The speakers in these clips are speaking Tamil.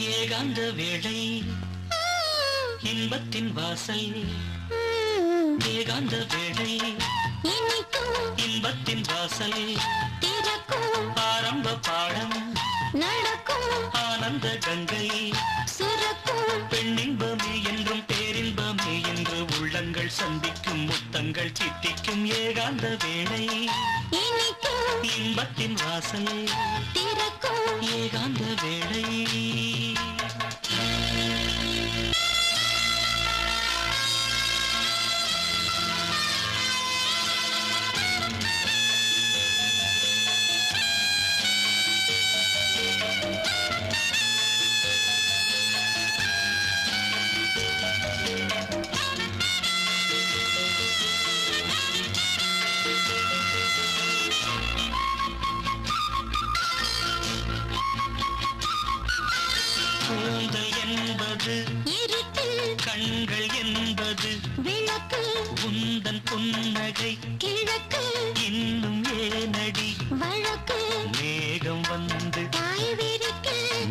ஏகாந்த வேளை இன்பத்தின் வாசல். ஏகாந்த வேளை இன்பத்தின் வாசல். திறக்கும் ஆரம்ப பாடம் நடக்கும் ஆனந்த கங்கை. சுரக்கும் பெண்ணின்பமே என்றும் பேரின்பமே என்று உள்ளங்கள் சந்திக்கும் முத்தங்கள் சித்திக்கும் ஏகாந்த வேளை. இன்பத்தின் வாசல். திறக்கும் ஏகாந்த வேளை. என்பது இருட்டில் கண்கள் என்பது விளக்கு உந்தன் புன்னகை கிழக்கு இன்னும் ஏனடி வழக்கு மேகம் வந்து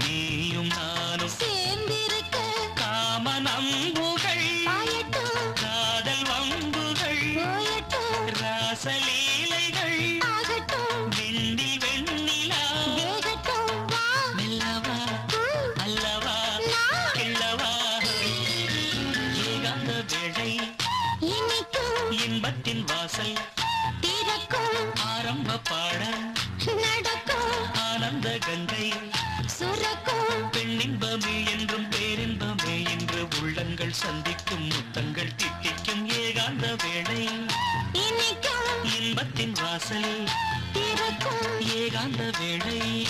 நீயும் நானும் சேர்ந்திருக்க காம நம்புகள் பாயட்டும் காதல் வம்புகள் போயட்டும் இன்பத்தின் வாசல். திறக்கும். ஆரம்ப பாடம் நடக்கும். ஆனந்த கங்கை. சுரக்கும். பெண்ணின்பமே என்றும் பேரின்பமே என்று உள்ளங்கள் சந்திக்கும் முத்தங்கள் தித்திக்கும் ஏகாந்த வேளை. இன்பத்தின் வாசல். திறக்கும். ஏகாந்த வேளை.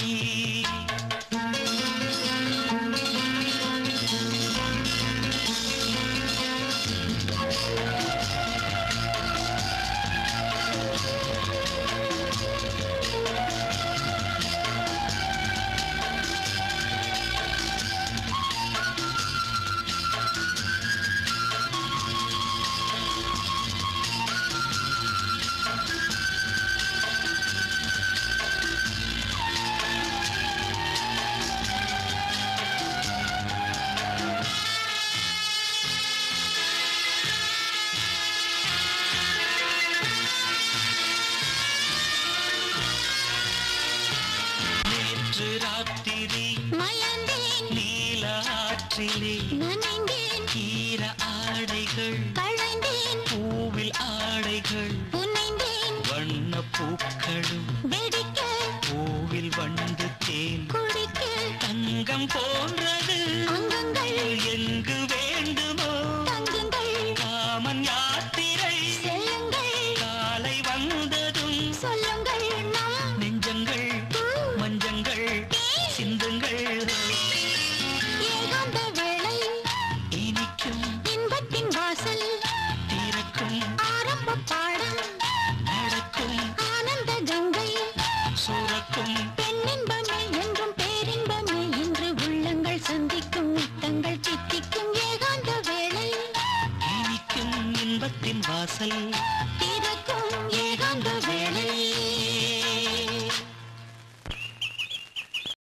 गुजरात தெய்வத்தின் வாசல். திறக்கும் ஏகாந்த வேலை.